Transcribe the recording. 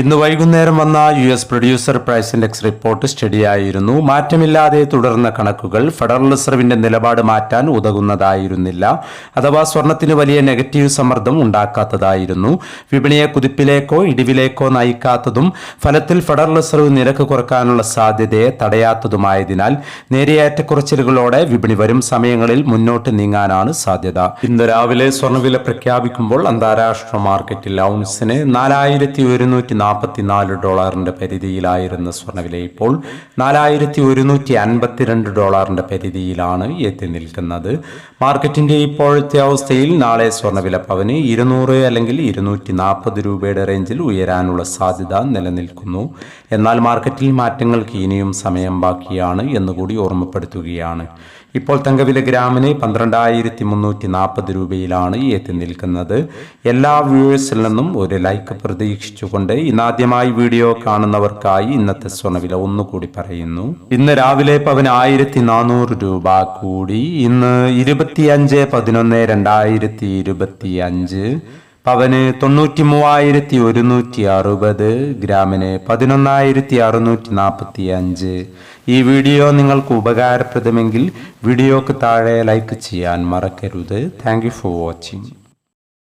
ഇന്ന് വൈകുന്നേരം വന്ന U S producer price index report സ്റ്റഡിയായിരുന്നു. മാറ്റമില്ലാതെ തുടർന്ന കണക്കുകൾ ഫെഡറൽ റിസർവിന്റെ നിലപാട് മാറ്റാൻ ഉതകുന്നതായിരുന്നില്ല. അഥവാ സ്വർണത്തിന് വലിയ നെഗറ്റീവ് സമ്മർദ്ദം ഉണ്ടാക്കാത്തതായിരുന്നു. വിപണിയെ കുതിപ്പിലേക്കോ ഇടിവിലേക്കോ നയിക്കാത്തതും ഫലത്തിൽ ഫെഡറൽ റിസർവ് നിരക്ക് കുറക്കാനുള്ള സാധ്യതയെ തടയാത്തതുമായതിനാൽ നേരിയ ഏറ്റക്കുറച്ചിലുകളോടെ വിപണി വരും സമയങ്ങളിൽ മുന്നോട്ട് നീങ്ങാനാണ് സാധ്യത. ഇന്ന് രാവിലെ സ്വർണവില പ്രഖ്യാപിക്കുമ്പോൾ അന്താരാഷ്ട്ര മാർക്കറ്റിൽ ഔൺസിന് നാലായിരത്തി ഒരുന്നൂറ്റി നാൽപ്പത്തിനാല് ഡോളറിന്റെ പരിധിയിലായിരുന്ന സ്വർണവില ഇപ്പോൾ നാലായിരത്തി ഒരുന്നൂറ്റി അൻപത്തിരണ്ട് ഡോളറിന്റെ പരിധിയിലാണ് എത്തി നിൽക്കുന്നത്. മാർക്കറ്റിന്റെ ഇപ്പോഴത്തെ അവസ്ഥയിൽ നാളെ സ്വർണവില പവന് ഇരുന്നൂറ് അല്ലെങ്കിൽ ഇരുന്നൂറ്റി നാൽപ്പത് രൂപയുടെ റേഞ്ചിൽ ഉയരാനുള്ള സാധ്യത നിലനിൽക്കുന്നു. എന്നാൽ മാർക്കറ്റിൽ മാറ്റങ്ങൾക്ക് ഇനിയും സമയം ബാക്കിയാണ് എന്നുകൂടി ഓർമ്മപ്പെടുത്തുകയാണ്. ഇപ്പോൾ തങ്കവില ഗ്രാമിന് പന്ത്രണ്ടായിരത്തി മുന്നൂറ്റി നാൽപ്പത് രൂപയിലാണ് എത്തി നിൽക്കുന്നത്. എല്ലാ വ്യൂവേഴ്സിൽ നിന്നും ഒരു ലൈക്ക് പ്രതീക്ഷിച്ചുകൊണ്ട് ഇന്നാദ്യമായി വീഡിയോ കാണുന്നവർക്കായി ഇന്നത്തെ സ്വർണവില ഒന്നുകൂടി പറയുന്നു. ഇന്ന് രാവിലെ പവന് ആയിരത്തി നാനൂറ് രൂപ കൂടി. ഇന്ന് ഇരുപത്തിയഞ്ച് പതിനൊന്ന് രണ്ടായിരത്തി ഇരുപത്തി അഞ്ച് പവന് തൊണ്ണൂറ്റി മൂവായിരത്തി ഒരുന്നൂറ്റി അറുപത് ഗ്രാമിന് പതിനൊന്നായിരത്തി അറുന്നൂറ്റി നാൽപ്പത്തി അഞ്ച് ഈ വീഡിയോ നിങ്ങൾക്ക് ഉപകാരപ്രദമെങ്കിൽ വീഡിയോക്ക് താഴെ ലൈക്ക് ചെയ്യാൻ മറക്കരുത്. Thank for watching.